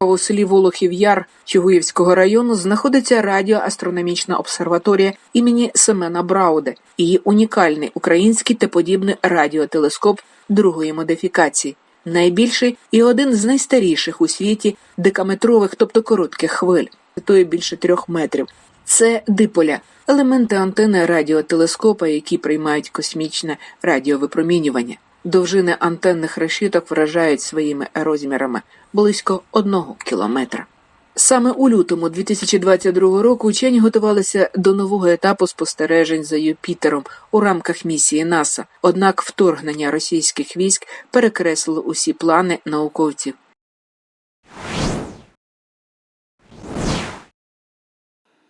У селі Волохів Яр Чугуївського району знаходиться радіоастрономічна обсерваторія імені Семена Брауде. Її унікальний український та подібний радіотелескоп другої модифікації, найбільший і один з найстаріших у світі декаметрових, тобто коротких хвиль, висотою більше трьох метрів. Це диполя, елементи антени радіотелескопа, які приймають космічне радіовипромінювання. Довжини антенних решіток вражають своїми розмірами близько одного кілометра. Саме у лютому 2022 року учені готувалися до нового етапу спостережень за Юпітером у рамках місії НАСА. Однак вторгнення російських військ перекреслило усі плани науковців.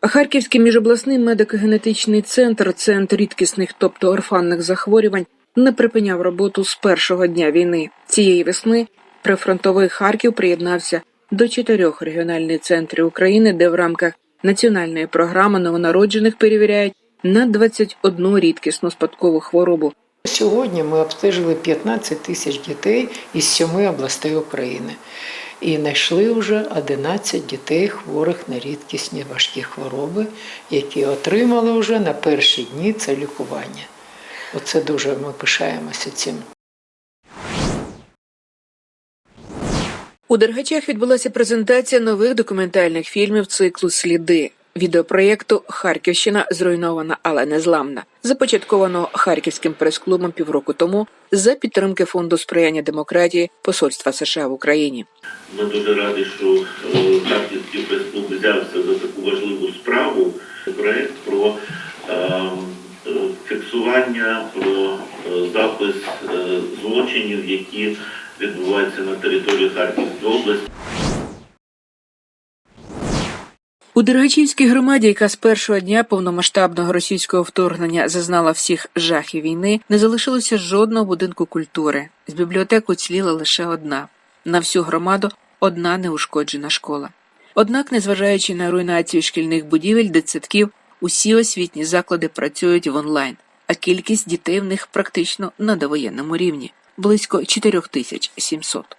Харківський міжобласний медико-генетичний центр, центр рідкісних, тобто орфанних захворювань, не припиняв роботу з першого дня війни. Цієї весни прифронтовий Харків приєднався до чотирьох регіональних центрів України, де в рамках національної програми новонароджених перевіряють на 21 рідкісну спадкову хворобу. Сьогодні ми обстежили 15 тисяч дітей із сьоми областей України і знайшли вже 11 дітей хворих на рідкісні важкі хвороби, які отримали вже на перші дні це лікування. Оце дуже ми пишаємося цим. У Дергачах відбулася презентація нових документальних фільмів циклу Сліди відеопроєкту Харківщина зруйнована, але не зламна, започаткованого харківським прес-клубом півроку тому за підтримки фонду сприяння демократії Посольства США в Україні. Ми дуже раді, що е, Харківський прес-клуб взявся за таку важливу справу. Проект про фіксування, про е, запис е, злочинів, які відбуваються на території Харківської області. У Дергачівській громаді, яка з першого дня повномасштабного російського вторгнення зазнала всіх жахів війни, не залишилося жодного будинку культури. З бібліотек уціліла лише одна. На всю громаду одна неушкоджена школа. Однак, незважаючи на руйнацію шкільних будівель, дитсадків, усі освітні заклади працюють в онлайн, а кількість дітей в них практично на довоєнному рівні близько 4700.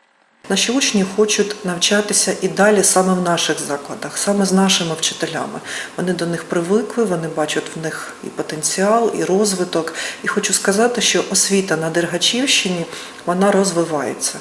Наші учні хочуть навчатися і далі саме в наших закладах, саме з нашими вчителями. Вони до них привикли, вони бачать в них і потенціал, і розвиток. І хочу сказати, що освіта на Дергачівщині вона розвивається.